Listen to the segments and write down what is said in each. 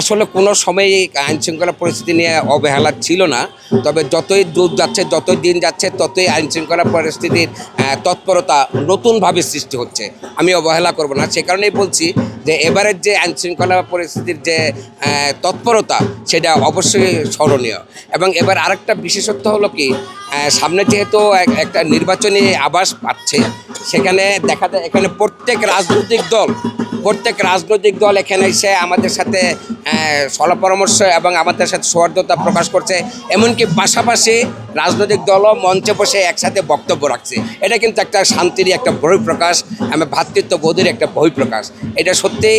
আসলে কোনো সময় এই আইন শৃঙ্খলা পরিস্থিতি নিয়ে অবহেলা ছিল না, তবে যতই দূর যাচ্ছে, যতই দিন যাচ্ছে, ততই আইন শৃঙ্খলা পরিস্থিতির তৎপরতা নতুনভাবে সৃষ্টি হচ্ছে। আমি অবহেলা করব না। সে কারণেই বলছি যে এবারের যে আইন শৃঙ্খলা পরিস্থিতির যে তৎপরতা, সেটা অবশ্যই স্মরণীয়। এবং এবার আরেকটা বিশেষত্ব হলো কি সামনে যেহেতু একটা নির্বাচনী আবাস পাচ্ছে, সেখানে দেখা যায় এখানে প্রত্যেক রাজনৈতিক দল প্রত্যেক রাজনৈতিক দল এখানে এসে আমাদের সাথে পরামর্শ এবং আমাদের সাথে সৌহার্দ্যতা প্রকাশ করছে। এমনকি পাশাপাশি রাজনৈতিক দলও মঞ্চে বসে একসাথে বক্তব্য রাখছে। এটা কিন্তু একটা শান্তির একটা বহিঃপ্রকাশ আমার ভ্রাতৃত্ববোধের একটা বহিঃপ্রকাশ। এটা সত্যি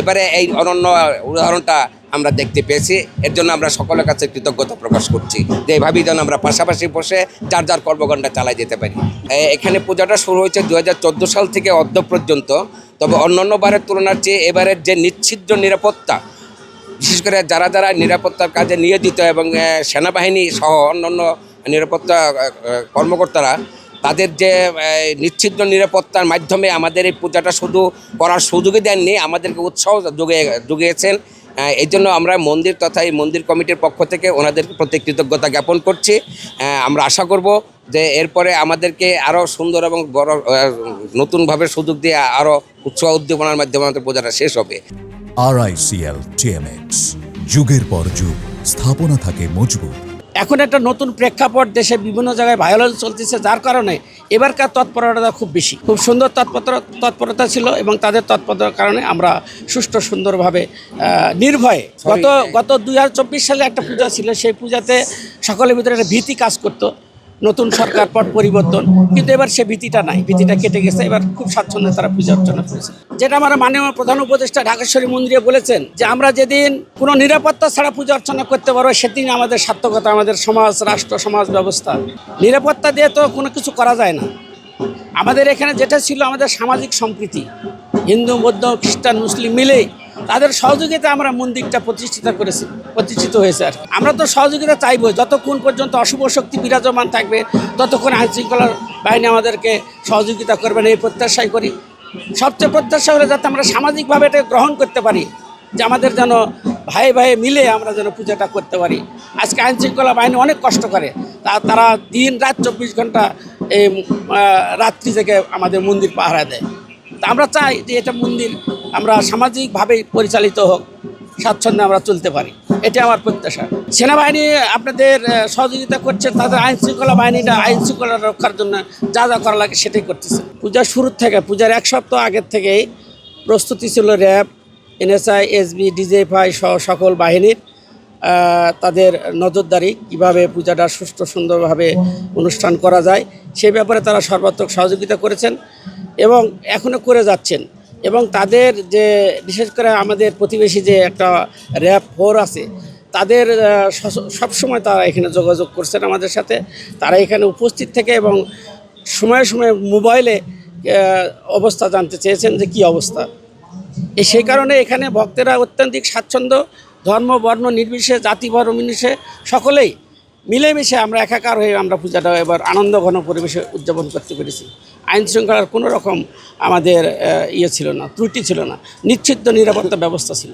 এবারে এই অনন্য উদাহরণটা আমরা দেখতে পেয়েছি। এর জন্য আমরা সকলের কাছে কৃতজ্ঞতা প্রকাশ করছি যে এইভাবেই যেন আমরা পাশাপাশি বসে যার যার কর্মকাণ্ডটা চালাই যেতে পারি। এখানে পূজাটা শুরু হয়েছে দু হাজার চোদ্দ সাল থেকে অদ্য পর্যন্ত। তবে অন্যান্য বারের তুলনার চেয়ে এবারের যে নিচ্ছিদ্র নিরাপত্তা বিশেষ করে যারা যারা নিরাপত্তার কাজে নিয়োজিত এবং সেনাবাহিনী সহ অন্যান্য নিরাপত্তা কর্মকর্তারা তাদের যে নিচ্ছিদ্র নিরাপত্তার মাধ্যমে আমাদের এই পূজাটা শুধু করার সুযোগই দেননি আমাদেরকে উৎসাহ যোগে জুগিয়েছেন আহ, এই জন্য আমরা মন্দির তথা এই মন্দির কমিটির পক্ষ থেকে ওনাদের প্রতি কৃতজ্ঞতা জ্ঞাপন করছি। আমরা আশা করব যে এরপরে আমাদেরকে আরও সুন্দর এবং বড় নতুনভাবে সুযোগ দিয়ে আরও উৎসাহ উদ্দীপনার মাধ্যমে আমাদের পূজাটা শেষ হবে। আর আইসিএল যুগের পর যুগ, স্থাপনা থাকে মজবুত। এখন একটা নতুন প্রেক্ষাপট দেশে বিভিন্ন জায়গায় ভায়োলেন্স চলতেছে যার কারণে এবারকার তৎপরতা খুব বেশি। খুব সুন্দর তৎপর তৎপরতা ছিল এবং তাদের তৎপরতার কারণে আমরা সুষ্ঠু সুন্দরভাবে নির্ভয়ে গত গত দু হাজার চব্বিশ সালে একটা পূজা ছিল সেই পূজাতে সকলের ভিতরে একটা ভীতি কাজ করতো। নতুন সরকার পট পরিবর্তন, কিন্তু এবার সে ভীতিটা নাই। ভীতিটা কেটে গেছে, এবার খুব স্বাচ্ছন্দ্যে তারা পূজা অর্চনা করেছে। যেটা আমার মাননীয় প্রধান উপদেষ্টা ঢাকেশ্বরী মন্দিরে বলেছেন, যে আমরা যেদিন কোনো নিরাপত্তা ছাড়া পূজা অর্চনা করতে পারব, সেদিন আমাদের সার্থকতা, আমাদের সমাজ, রাষ্ট্র, সমাজ ব্যবস্থা। নিরাপত্তা দিয়ে তো কোনো কিছু করা যায় না। আমাদের এখানে যেটা ছিল আমাদের সামাজিক সম্প্রীতি হিন্দু, বৌদ্ধ, খ্রিস্টান, মুসলিম মিলে তাদের সহযোগিতা আমরা মন্দিরটা প্রতিষ্ঠিত করেছি, প্রতিষ্ঠিত হয়েছে আর আমরা তো সহযোগিতা চাইব যতক্ষণ পর্যন্ত অশুভ শক্তি বিরাজমান থাকবে, ততক্ষণ আইন শৃঙ্খলার বাহিনী আমাদেরকে সহযোগিতা করবেন এই প্রত্যাশাই করি। সবচেয়ে প্রত্যাশা হলে যাতে আমরা সামাজিকভাবে এটা গ্রহণ করতে পারি, যে আমাদের যেন ভাই ভাই মিলে আমরা যেন পূজাটা করতে পারি। আজকে আইন শৃঙ্খলা বাহিনী অনেক কষ্ট করে। তা, তারা দিন রাত চব্বিশ ঘণ্টা এই রাত্রি থেকে আমাদের মন্দির পাহারা দেয়। আমরা চাই যে এটা মন্দির আমরা সামাজিকভাবে পরিচালিত হোক, স্বাচ্ছন্দ্যে আমরা চলতে পারি। এটা আমার প্রত্যাশা। সেনাবাহিনী আপনাদের সহযোগিতা করছে, তাদের আইন শৃঙ্খলা বাহিনীটা আইন শৃঙ্খলা রক্ষার জন্য যা যা করা লাগে সেটাই করতেছে। পূজার শুরুর থেকে, পূজার এক সপ্তাহ আগের থেকেই প্রস্তুতি ছিল র্যাব, এনএসআই, এসবি ডিজেফআই সহ সকল বাহিনীর তাদের নজরদারি, কীভাবে পূজাটা সুষ্ঠু সুন্দরভাবে অনুষ্ঠান করা যায় সেই ব্যাপারে তারা সর্বাত্মক সহযোগিতা করেছেন। এবং এখনও করে যাচ্ছেন। এবং তাদের যে, বিশেষ করে আমাদের প্রতিবেশী যে একটা র্যাব ফোর আছে, তাদের সবসময় তারা এখানে যোগাযোগ করছেন আমাদের সাথে। তারা এখানে উপস্থিত থেকে এবং সময়ে সময়ে মোবাইলে অবস্থা জানতে চেয়েছেন যে কী অবস্থা। সেই কারণে এখানে ভক্তেরা অত্যন্তিক স্বাচ্ছন্দ্য, ধর্ম, বর্ণ নির্বিশেষে, জাতি, বর্ণ নির্বিশেষে সকলেই মিলেমিশে আমরা একাকার হয়ে আমরা পূজাটা এবার আনন্দ ঘন পরিবেশে উদযাপন করতে পেরেছি। আইন শৃঙ্খলার কোনো রকম আমাদের ইয়ে ছিল না, ত্রুটি ছিল না, নিশ্চিত নিরাপত্তা ব্যবস্থা ছিল।